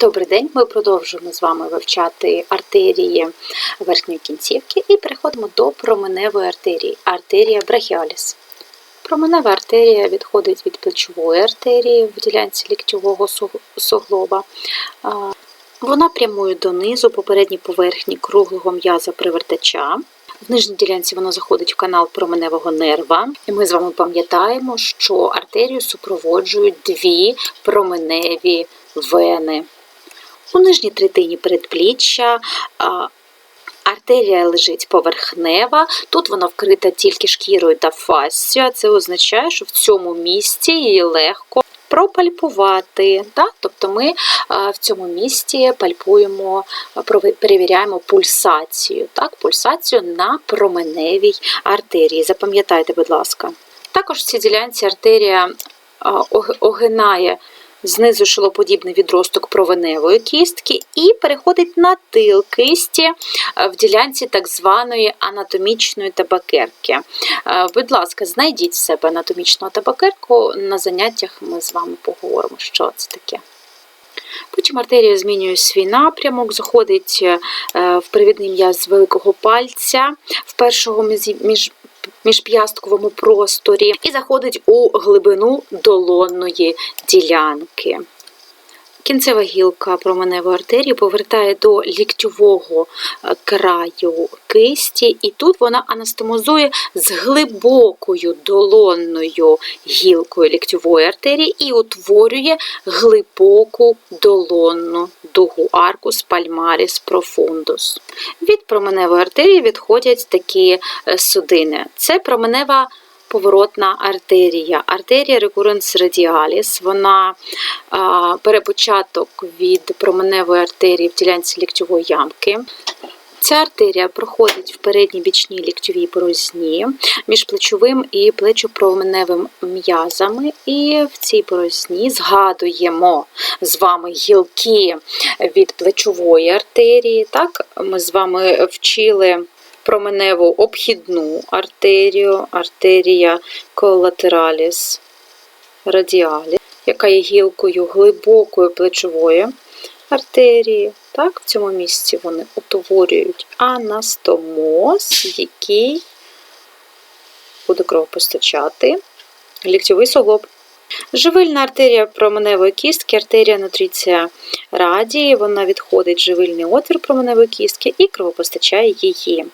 Добрий день, ми продовжуємо з вами вивчати артерії верхньої кінцівки і переходимо до променевої артерії, артерія брахіаліс. Променева артерія відходить від плечової артерії в ділянці ліктьового суглоба. Вона прямує донизу по передній поверхні круглого м'яза привертача. В нижній ділянці вона заходить в канал променевого нерва. І ми з вами пам'ятаємо, що артерію супроводжують дві променеві вени. У нижній третині передпліччя артерія лежить поверхнева, тут вона вкрита тільки шкірою та фасцією, а це означає, що в цьому місці її легко пропальпувати. Так? Тобто ми в цьому місці пальпуємо, перевіряємо пульсацію, так? пульсацію на променевій артерії. Запам'ятайте, будь ласка. Також в цій ділянці артерія огинає знизу шилоподібний відросток провеневої кістки і переходить на тил кисті е, в ділянці так званої анатомічної табакерки. Е, Будь ласка, знайдіть в себе анатомічну табакерку. На заняттях ми з вами поговоримо, що це таке. Потім артерія змінює свій напрямок, заходить е, в привідний м'яз великого пальця в першому між- між міжп'ястковому просторі і заходить у глибину долонної ділянки. Кінцева гілка променевої артерії повертає до ліктьового е, краю кисті, і тут вона анастомозує з глибокою долонною гілкою ліктьової артерії і утворює глибоку долонну дугу аркус пальмаріс профундус. Від променевої артерії відходять такі е, судини. Це променева поворотна артерія, артерія рекуренс радіаліс. Вона бере від променевої артерії в ділянці ліктьової ямки. Ця артерія проходить в передній бічній ліктьовій борозні між плечовим і плечопроменевим м'язами. І в цій борозні згадуємо з вами гілки від плечової артерії. Так, ми з вами вчили променеву обхідну артерію, артерія колатераліс радіаліс, яка є гілкою глибокої плечової артерії. Так, в цьому місці вони утворюють анастомоз, який буде кровопостачати ліктьовий суглоб. Живильна артерія променевої кістки, артерія нутріція радії, вона відходить живильний отвір променевої кістки і кровопостачає її.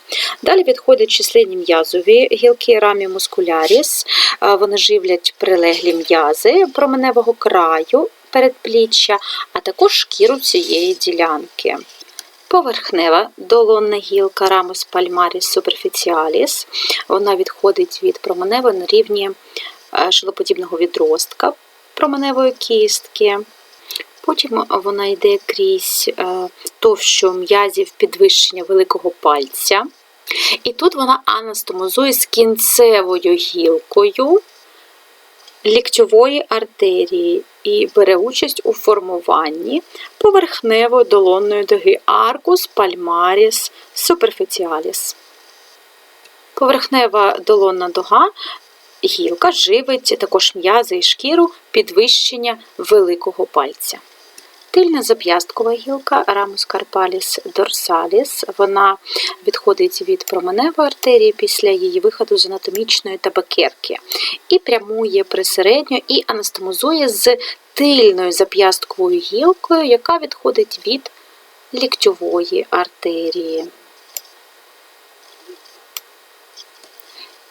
Далі відходять численні м'язові гілки рамі мускуляріс, вони живлять прилеглі м'язи променевого краю передпліччя, а також шкіру цієї ділянки. Поверхнева долонна гілка рамус пальмаріс superficialis. Вона відходить від променевої на рівні е, шилоподібного відростка променевої кістки. Потім вона йде крізь е, товщу м'язів підвищення великого пальця. І тут вона анастомозує з кінцевою гілкою ліктьової артерії і бере участь у формуванні поверхневої долонної дуги аркус пальмаріс суперфіціаліс. Поверхнева долонна дуга гілка живить також м'язи і шкіру підвищення великого пальця. Тильна зап'ясткова гілка Ramus carpalis dorsalis, вона відходить від променевої артерії після її виходу з анатомічної табакерки і прямує присередньо і анастомозує з тильною зап'ястковою гілкою, яка відходить від ліктьової артерії.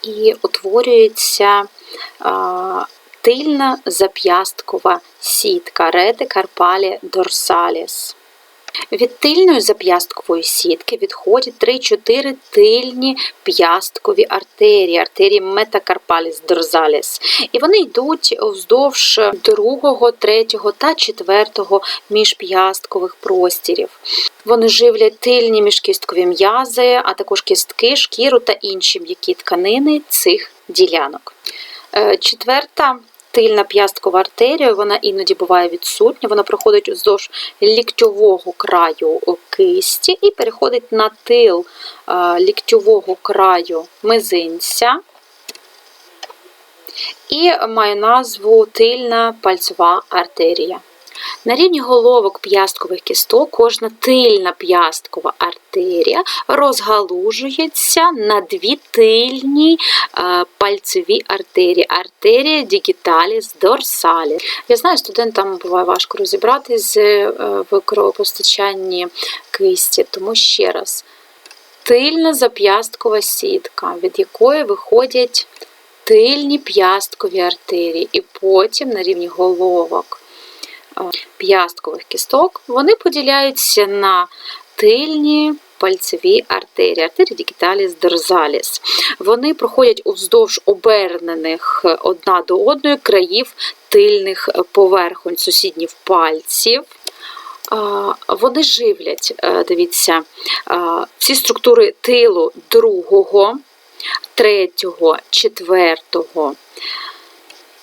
І утворюється тильна зап'ясткова сітка Rete carpale dorsalis. Від тильної зап'ясткової сітки відходять 3-4 тильні п'ясткові артерії, артерії метакарпаліс дорзаліс. І вони йдуть вздовж другого, третього та четвертого міжп'ясткових простірів. Вони живлять тильні міжкісткові м'язи, а також кістки, шкіру та інші м'які тканини цих ділянок. Е, Четверта тильна п'ясткова артерія, вона іноді буває відсутня, вона проходить вздовж ліктьового краю кисті і переходить на тил е, ліктьового краю мизинця. І має назву тильна пальцева артерія. На рівні головок п'ясткових кісток кожна тильна п'ясткова артерія розгалужується на дві тильні е, пальцеві артерії. Артерія дігіталіс дорсаліс. Я знаю, студентам буває важко розібратись е, в кровопостачанні кисті, тому ще раз. Тильна зап'ясткова сітка, від якої виходять тильні п'ясткові артерії, і потім на рівні головок е, п'ясткових кісток вони поділяються на тильні пальцеві артерії, артерії дігіталіс дорзаліс. Вони проходять уздовж обернених одна до одної країв тильних поверхонь сусідніх пальців. Вони живлять, е, дивіться, а, всі структури тилу другого, третього, четвертого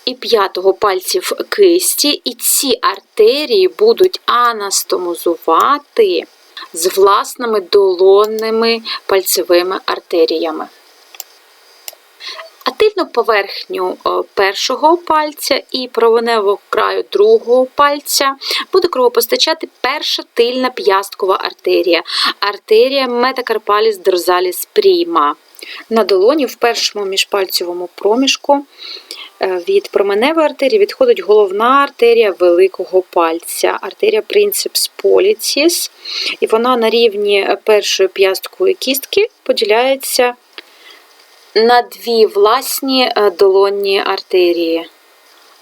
і п'ятого пальців кисті, і ці артерії будуть анастомозувати з власними долонними пальцевими артеріями. А тильну поверхню е, першого пальця і провиневого краю другого пальця буде кровопостачати перша тильна п'ясткова артерія, артерія метакарпаліс дорзаліс пріма. На долоні в першому міжпальцевому проміжку від променевої артерії відходить головна артерія великого пальця, артерія принципс поліціс, і вона на рівні першої п'ясткової кістки поділяється на дві власні е, долонні артерії.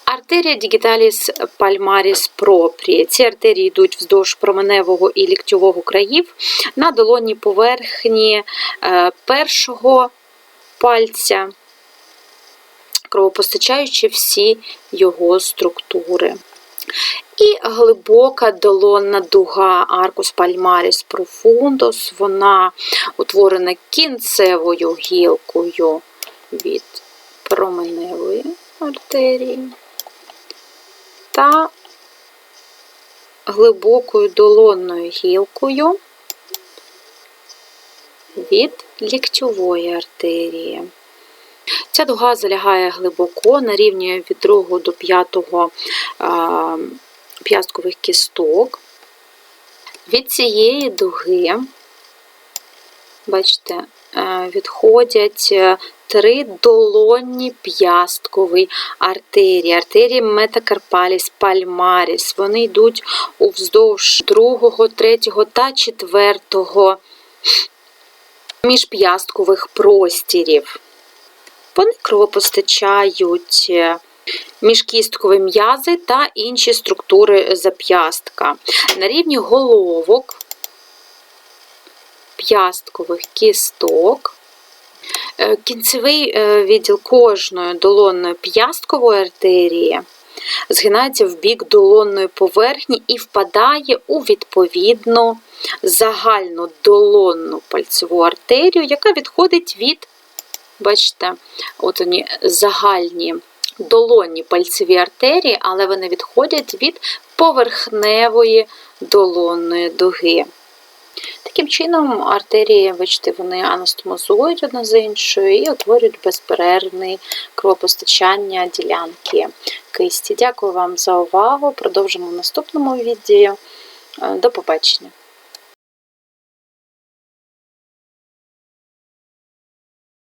Артерія дігіталіс пальмаріс пропрі. Ці артерії йдуть вздовж променевого і ліктьового країв на долонній поверхні е, першого пальця, кровопостачаючи всі його структури. І глибока долонна дуга Arcus palmaris profundus, вона утворена кінцевою гілкою від променевої артерії та глибокою долонною гілкою від ліктьової артерії. Ця дуга залягає глибоко на рівні від 2 до 5 п'ясткових кісток. Від цієї дуги, бачите, відходять е, три долонні п'ясткові артерії, артерії метакарпаліс, пальмаріс. Вони йдуть уздовж другого, третього та четвертого міжп'ясткових простірів. Вони кровопостачають е, міжкісткові м'язи та інші структури зап'ястка. На рівні головок, п'ясткових кісток, е, кінцевий е, відділ кожної долонної п'ясткової артерії згинається в бік долонної поверхні і впадає у відповідну загальну долонну пальцеву артерію, яка відходить від, бачите, от вони загальні долонні пальцеві артерії, але вони відходять від поверхневої долонної дуги. Таким чином, артерії, бачите, вони анастомозують одна з іншою і утворюють безперервне кровопостачання ділянки кисті. Дякую вам за увагу. Продовжимо в наступному відео. До побачення!